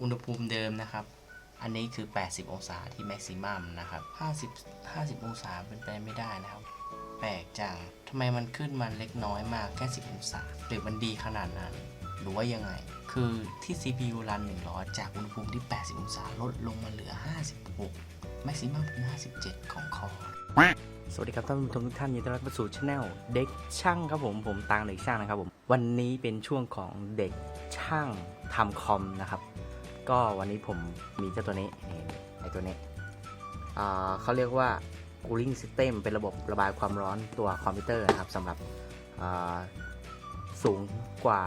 อุณหภูมิเดิมนะครับ อันนี้คือ 80 องศาที่แม็กซิมัมนะครับ 50 50 องศาเป็นไปไม่ได้นะครับ แปลกจังทำไมมันขึ้นมาเล็กน้อยมากแค่ 10 องศา หรือมันดีขนาดนั้น หรือว่ายังไง คือที่ CPU รัน 100 จากอุณหภูมิที่ 80 องศาลดลงมาเหลือ 56 แม็กซิมัมเป็น57 ของคอสวัสดีครับท่านผู้ชมทุกท่านยินดีต้อนรับเข้าสู่ช anel เด็กช่างครับผมผมตังเด็กช่างนะครับผมวันนี้เป็นช่วงของเด็กช่างทำคอมนะครับ ก็วันนี้ผมมีเจ้าตัวนี้ไอตัวนี้เขาเรียกว่า cooling system เป็นระบบระบายความร้อนตัวคอมพิวเตอร์นะครับสำหรับสูงกว่า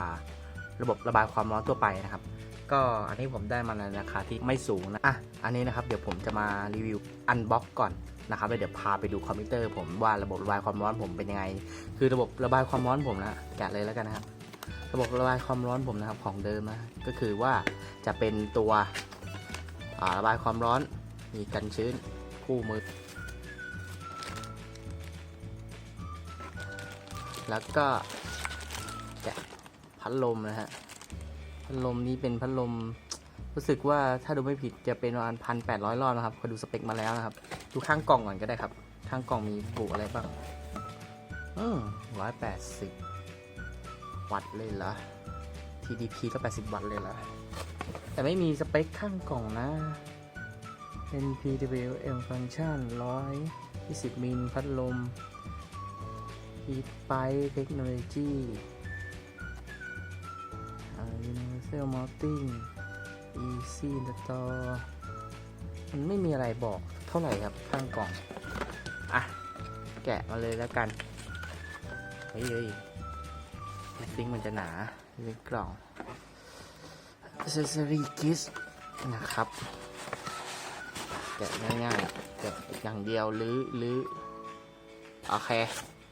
ระบบระบายความร้อนทั่วไปนะครับ ก็อันนี้ผมได้มาในราคาที่ไม่สูงนะอะอันนี้นะครับเดี๋ยวผมจะมารีวิวอันบ็อกก่อนนะครับแล้วเดี๋ยวพาไปดูคอมพิวเตอร์ผมว่าระบบระบายความร้อนผมเป็นยังไง คือระบบระบายความร้อนผมนะแกะเลยแล้วกันนะครับ ระบบระบายความร้อนผมนะครับของเดิมนะก็คือว่าจะเป็นตัวระบายความร้อนมีกันชื้นคู่มือ แล้วก็แกะพัดลมนะฮะพัดลมนี้เป็นพัดลมรู้สึกว่าถ้าดูไม่ผิดจะเป็นประมาณพันแปดร้อยรอบนะครับพอดูสเปคมาแล้วนะครับ ดูข้างกล่องก่อนก็ได้ครับ ข้างกล่องมีบุอะไรบ้าง อืมร้อยแปดสิบ วัตต์เลยเหรอ TDP ก็ 80 วัตต์เลยเหรอ แต่ไม่มีสเปคข้างกล่องนะเป็น PWM function 120 มิลพัดลม Heat Pipe Technology Universal Mounting Easy Install มันไม่มีอะไรบอกเท่าไหร่ครับข้างกล่อง อะ แกะมาเลยแล้วกัน เฮ้ยเฮ้ย ซิงค์มันจะหนาเป็นกล่อง accessory kit นะครับแกะง่ายๆแกะอย่างเดียวหรือหรือโอเค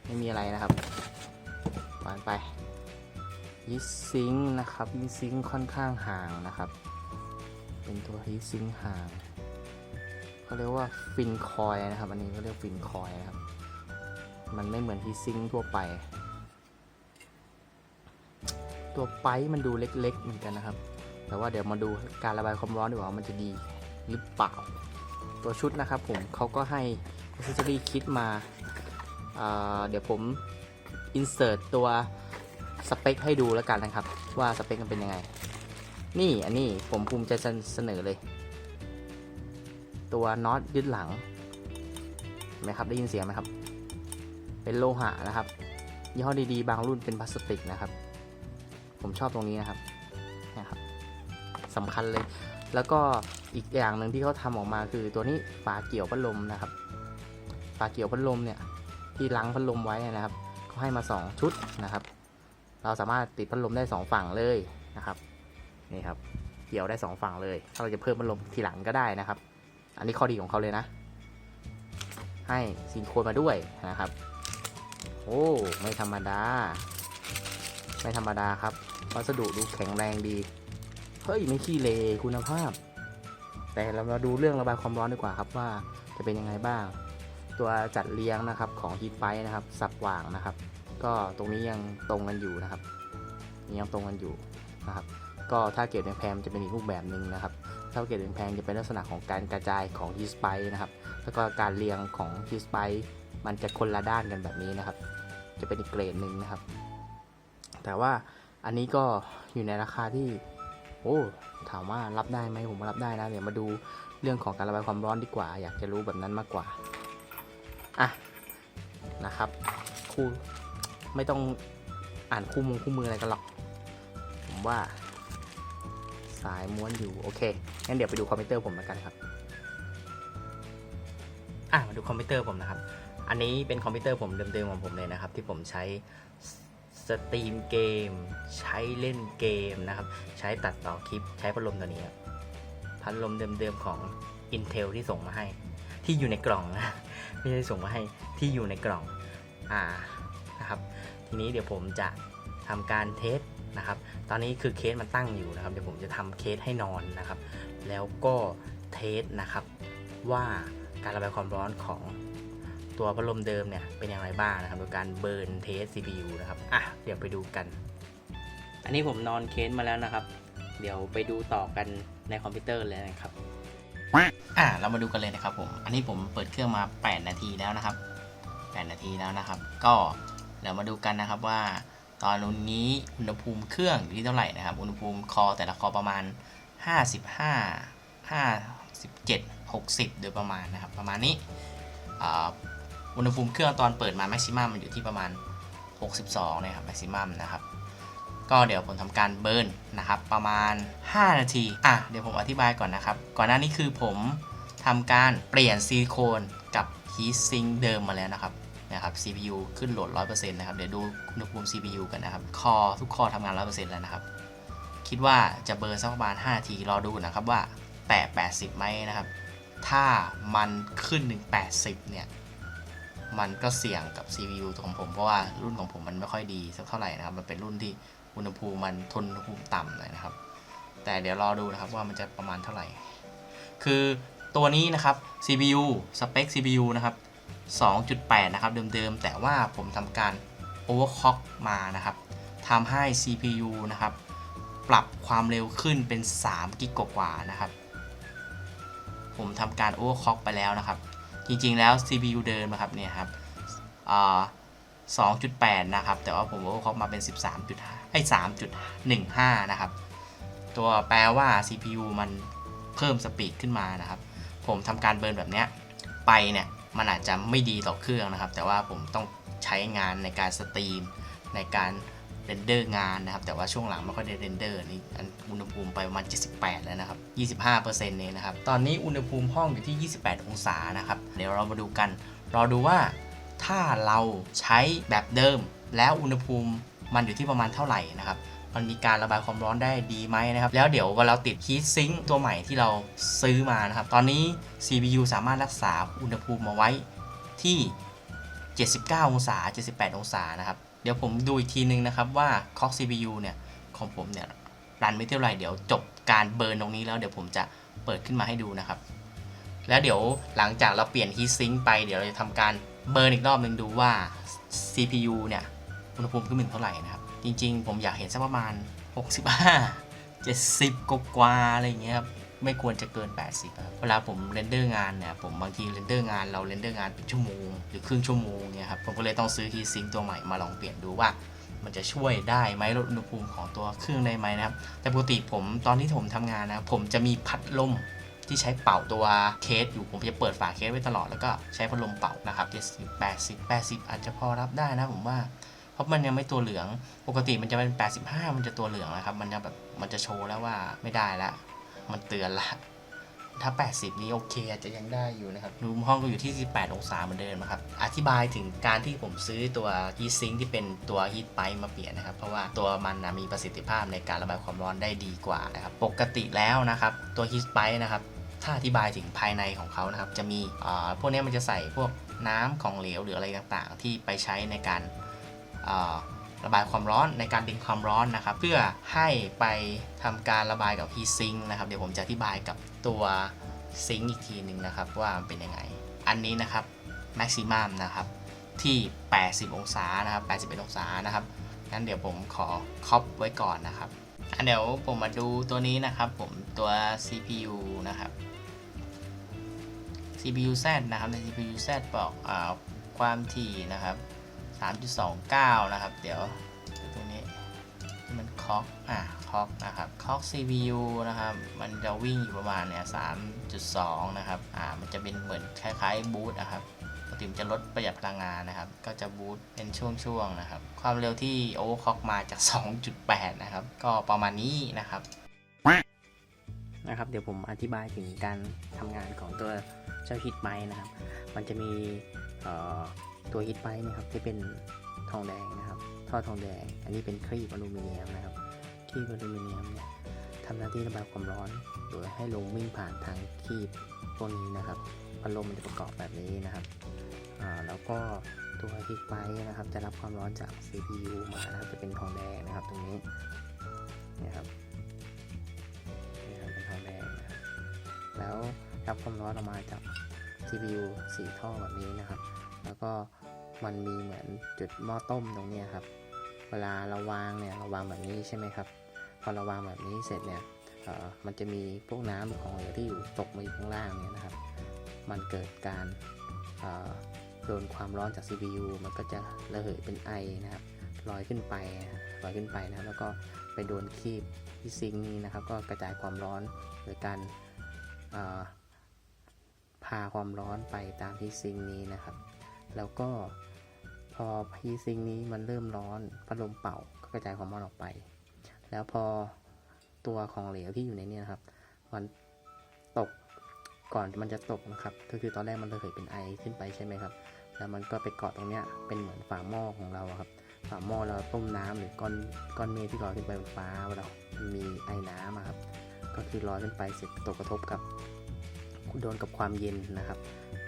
ไม่มีอะไรนะครับวางไปยีซิงนะครับยีซิงค่อนข้างห่างนะครับ เป็นตัวยีซิงห่างเขาเรียกว่าฟินคอยนะครับ อันนี้เขาเรียกฟินคอยนะครับ มันไม่เหมือนฮีซิงทั่วไป ตัวไปป์มันดูเล็ก ๆ เหมือนกันนะครับ แต่ว่าเดี๋ยวมาดูการระบายความร้อนดีกว่ามันจะดีหรือเปล่า ตัวชุดนะครับผมเขาก็ให้ accessory kit มาเอ่อเดี๋ยวผม insert ตัวสเปคให้ดูแล้วกันนะครับ ว่าสเปคมันเป็นยังไง นี่อันนี้ผมภูมิใจเสนอเลย ตัวน็อตยึดหลังไหมครับได้ยินเสียงไหมครับ เป็นโลหะนะครับยี่ห้อดีๆ บางรุ่นเป็นพลาสติกนะครับ ผมชอบตรงนี้นะครับนะครับสำคัญเลย แล้วก็อีกอย่างหนึ่งที่เขาทำออกมาคือตัวนี้ฝาเกี่ยวพัดลมนะครับ ฝาเกี่ยวพัดลมเนี่ยที่ล้างพัดลมไว้นะครับเขาให้มา 2 ชุดนะครับ เราสามารถติดพัดลมได้ 2 ฝั่งเลยนะครับนี่ครับเกี่ยวได้ 2 ฝั่งเลย ถ้าเราจะเพิ่มพัดลมทีหลังก็ได้นะครับ อันนี้ข้อดีของเขาเลยนะ ให้ซิลิโคนมาด้วยนะครับ โอ้ ไม่ธรรมดา ไม่ธรรมดาครับ วัสดุดูแข็งแรงดี เฮ้ยไม่ขี้เลคุณภาพ แต่เรามาดูเรื่องระบายความร้อนดีกว่าครับว่าจะเป็นยังไงบ้าง ตัวจัดเรียงนะครับของฮีทไฟนะครับ สับว่างนะครับ ก็ตรงนี้ยังตรงกันอยู่นะครับยังตรงกันอยู่นะครับ ก็ถ้าเกรดแพงจะเป็นอีกรูปแบบหนึ่งนะครับถ้าเกรดแพงจะเป็นลักษณะของการกระจายของฮีทไฟนะครับ แล้วก็การเรียงของฮีทไฟมันจะคนละด้านกันแบบนี้นะครับ จะเป็นอีกเกรดหนึ่งนะครับ แต่ว่า อันนี้ก็อยู่ในราคาที่ โอ้ ถามว่ารับได้ไหมผมว่ารับได้นะ เดี๋ยวมาดูเรื่องของการระบายความร้อนดีกว่า อยากจะรู้แบบนั้นมากกว่า อะ นะครับ คู่ ไม่ต้องอ่านคู่มือคู่มืออะไรกันหรอก ผมว่า สายม้วนอยู่ โอเค งั้นเดี๋ยวไปดูคอมพิวเตอร์ผมแล้วกันครับ อะ มาดูคอมพิวเตอร์ผมนะครับ อันนี้เป็นคอมพิวเตอร์ผมเดิมๆของผมเลยนะครับ ที่ผมใช้ สตรีมเกม ใช้เล่นเกมนะครับ ใช้ตัดต่อคลิปใช้พัดลมตัวนี้ครับพัดลมเดิมๆของ Intel ที่ส่งมาให้ ที่อยู่ในกล่องนะไม่ใช่ส่งมาให้ที่อยู่ในกล่องอ่านะครับทีนี้เดี๋ยวผมจะทำการเทสนะครับ ตอนนี้คือเคสมันตั้งอยู่นะครับ เดี๋ยวผมจะทำเคสให้นอนนะครับ แล้วก็เทสนะครับว่าการระบายความร้อนของ ตัวพัดลมเดิมเนี่ยเป็นอย่างไรบ้างนะครับโดยการเบิร์นเทส CPU นะครับอะเดี๋ยวไปดูกัน อันนี้ผมนอนเคสมาแล้วนะครับ เดี๋ยวไปดูต่อกันในคอมพิวเตอร์เลยนะครับอ่าเรามาดูกันเลยนะครับผมอันนี้ผมเปิดเครื่องมา 8 นาทีแล้วนะครับ 8 นาทีแล้วนะครับ ก็เดี๋ยวมาดูกันนะครับว่าตอนนี้อุณหภูมิเครื่องอยู่ที่เท่าไหร่นะครับ อุณหภูมิคอแต่ละคอประมาณ 55 57 60 โดยประมาณนะครับ ประมาณนี้ อุณหภูมิเครื่องตอนเปิดมาแม็กซิมัมมันอยู่ที่ประมาณ 62นะครับแม็กซิมัมนะครับก็เดี๋ยวผมทำการเบิร์นนะครับประมาณ 5 นาทีอะเดี๋ยวผมอธิบายก่อนนะครับ ก่อนหน้านี้คือผมทำการเปลี่ยนซิลิโคนกับฮีทซิงเดิมมาแล้วนะครับนะครับ CPU ขึ้นโหลด 100%นะครับ เดี๋ยวดูอุณหภูมิ CPU กันนะครับ คอทุกคอทำงาน 100%แล้วนะครับ คิดว่าจะเบิร์นสักประมาณ5นาที รอดูนะครับว่าแตะ80ไหมนะครับ ถ้ามันขึ้นถึง80 เนี่ย มันก็เสี่ยงกับ CPU ของผม เพราะว่ารุ่นของผมมันไม่ค่อยดีสักเท่าไหร่นะครับ มันเป็นรุ่นที่อุณหภูมิมันทนอุณหภูมิต่ำหน่อยนะครับ แต่เดี๋ยวรอดูนะครับว่ามันจะประมาณเท่าไหร่ คือตัวนี้นะครับ CPU สเปค CPU นะครับ 2.8 นะครับเดิมๆ แต่ว่าผมทำการ overclock มานะครับทำให้ CPU นะครับ ปรับความเร็วขึ้นเป็น 3 กิกกว่านะครับ ผมทำการ overclock ไปแล้วนะครับ จริงๆแล้ว CPU เดิมนะครับเนี่ยครับอ่า2.8นะครับ แต่ว่าผม overclock มาเป็น 13.5ไอ้3.15นะครับ ตัวแปลว่า CPU มันเพิ่มสปีดขึ้นมานะครับ ผมทำการเบิร์นแบบเนี้ยไปเนี่ยมันอาจจะไม่ดีต่อเครื่องนะครับ แต่ว่าผมต้องใช้งานในการสตรีมในการ เรนเดอร์งานนะครับ แต่ว่าช่วงหลังไม่ค่อยได้เรนเดอร์นี่อุณหภูมิไปประมาณ 78 แล้วนะครับ 25%เองนะครับ ตอนนี้อุณหภูมิห้องอยู่ที่ 28 องศานะครับ เดี๋ยวเรามาดูกัน รอดูว่าถ้าเราใช้แบบเดิม แล้วอุณหภูมิมันอยู่ที่ประมาณเท่าไหร่นะครับมันมีการระบายความร้อนได้ดีไหมนะครับ แล้วเดี๋ยวเวลาเราติดฮีทซิงค์ตัวใหม่ที่เราซื้อมานะครับ ตอนนี้ CPU สามารถรักษาอุณหภูมิมาไว้ที่ 79 องศา 78 องศานะครับ เดี๋ยวผมดูอีกทีนึงนะครับว่า clock CPU เนี่ยของผมเนี่ยรันไม่เท่าไหร่เดี๋ยวจบการเบิร์นตรงนี้แล้วเดี๋ยวผมจะเปิดขึ้นมาให้ดูนะครับ แล้วเดี๋ยวหลังจากเราเปลี่ยน heat sink ไปเดี๋ยวเราจะทำการเบิร์นอีกรอบหนึ่งดูว่า CPU เนี่ยอุณหภูมิขึ้นเป็นเท่าไหร่นะครับ จริงๆ ผมอยากเห็นสักประมาณ 65 70กกว่าอะไรอย่างเงี้ยครับ ไม่ควรจะเกิน 80ครับเวลาผมเรนเดอร์งานเนี่ยผมบางทีเรนเดอร์งานเราเรนเดอร์งานเป็นชั่วโมง หรือครึ่งชั่วโมงเนี่ยครับผมก็เลยต้องซื้อฮีทซิงตัวใหม่มาลองเปลี่ยนดูว่า มันจะช่วยได้ไหมลดอุณหภูมิของตัวเครื่องได้ไหมนะครับ แต่ปกติผมตอนที่ผมทำงานนะผมจะมีพัดลมที่ใช้เป่าตัวเคสอยู่ผมจะเปิดฝาเคสไว้ตลอดแล้วก็ใช้พัดลมเป่านะครับ70 80 80 อาจจะพอรับได้นะผมว่าเพราะมันยังไม่ตัวเหลือง ปกติมันจะเป็น 85 มันจะตัวเหลืองนะครับ มันจะแบบ มันจะโชว์แล้วว่าไม่ได้ละ มันเตือนละ ถ้า 80 นี้โอเคอาจจะยังได้อยู่นะครับรูมห้องก็อยู่ที่ 18 องศาเหมือนเดิมนะครับ อธิบายถึงการที่ผมซื้อตัว heat sink ที่เป็นตัว heat pipe มาเปลี่ยนนะครับ เพราะว่าตัวมันนะมีประสิทธิภาพในการระบายความร้อนได้ดีกว่านะครับ ปกติแล้วนะครับ ตัว heat pipe นะครับ ถ้าอธิบายถึงภายในของเขานะครับ จะมีอ่าพวกนี้มันจะใส่พวกน้ำของเหลวหรืออะไรต่างๆ ที่ไปใช้ในการอ่า ระบายความร้อนในการดึงความร้อนนะครับ เพื่อให้ไปทำการระบายกับฮีซิงนะครับ เดี๋ยวผมจะอธิบายกับตัวซิงอีกทีหนึ่งนะครับ ว่ามันเป็นยังไง อันนี้นะครับแม็กซิมัมนะครับที่ 80 องศานะครับ 81 องศานะครับงั้นเดี๋ยวผมขอครอปไว้ก่อนนะครับอันเดี๋ยวผมมาดูตัวนี้นะครับผมตัว CPU นะครับ CPU Z นะครับใน CPU Z บอกอความถี่นะครับ 3.29 นะครับ เดี๋ยวตรงนี้ที่มันคอกอะคอกนะครับคอก CPU นะครับ มันจะวิ่งอยู่ประมาณเนี่ย3.2 นะครับ อ่า มันจะเป็นเหมือนคล้ายๆบูตนะครับปกติมันจะลดประหยัดพลังงานนะครับ ก็จะบูตเป็นช่วงๆนะครับ ความเร็วที่โอเวอร์คล็อกมาจาก 2.8 นะครับ ก็ประมาณนี้นะครับ นะครับ เดี๋ยวผมอธิบายถึงการทำงานของตัวเจ้าฮิตไ e นะครับ มันจะมีเอ่อ ตัวฮิตไปนะครับที่เป็นทองแดงนะครับท่อทองแดง อันนี้เป็นครีบอลูมิเนียมนะครับครีบอลูมิเนียมเนี่ยทำหน้าที่ระบายความร้อนโดยให้ลมวิ่งผ่านทางครีบพวนี้นะครับพัดลมมันจะประกอบแบบนี้นะครับแล้วก็ตัวฮิตไปนะครับ จะรับความร้อนจาก CPU มานะครับจะเป็นทองแดงนะครับตรงนี้นี่ยครับนี่ครับเป็นทองแดงนะครับแล้วรับความร้อนออกมาจาก CPU สีท่อแบบนี้นะครับ แล้วก็ มันมีเหมือนจุดหม้อต้มตรงนี้ครับ เวลาเราวางเนี่ยเราวางแบบนี้ใช่ไหมครับ พอเราวางแบบนี้เสร็จเนี่ยมันจะมีพวกน้ำหรือของเหลวที่อยู่ตกมาอยู่ข้างล่างเนี่ยนะครับ มันเกิดการโดนความร้อนจาก CPU มันก็จะระเหยเป็นไอนะครับลอยขึ้นไปลอยขึ้นไปนะแล้วก็ไปโดนคีบที่ซิงนี้นะครับ ก็กระจายความร้อนโดยการพาความร้อนไปตามที่ซิงนี้นะครับ แล้วก็พอพีซิงนี้มันเริ่มร้อนพัดลมเป่าก็กระจายความร้อนออกไป แล้วพอตัวของเหลวที่อยู่ในนี้นะครับ มันตกก่อนมันจะตกนะครับ ก็คือตอนแรกมันระเหยเป็นไอขึ้นไปใช่ไหมครับ แล้วมันก็ไปเกาะตรงเนี้ยเป็นเหมือนฝาหม้อของเราครับ ฝาหม้อเราต้มน้ำหรือก้อนก้อนเมฆที่ลอยขึ้นไปบนฟ้าเรามีไอน้ำครับ ก็คือลอยขึ้นไปเสร็จตกกระทบกับ โดนกับความเย็นนะครับ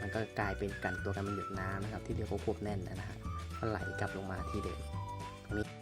มันก็กลายเป็นกันตัวกันเป็นหยดน้ำนะครับ ที่เดียวก็ควบแน่นนะฮะก็ไหลกลับลงมาที่เดิมตรงนี้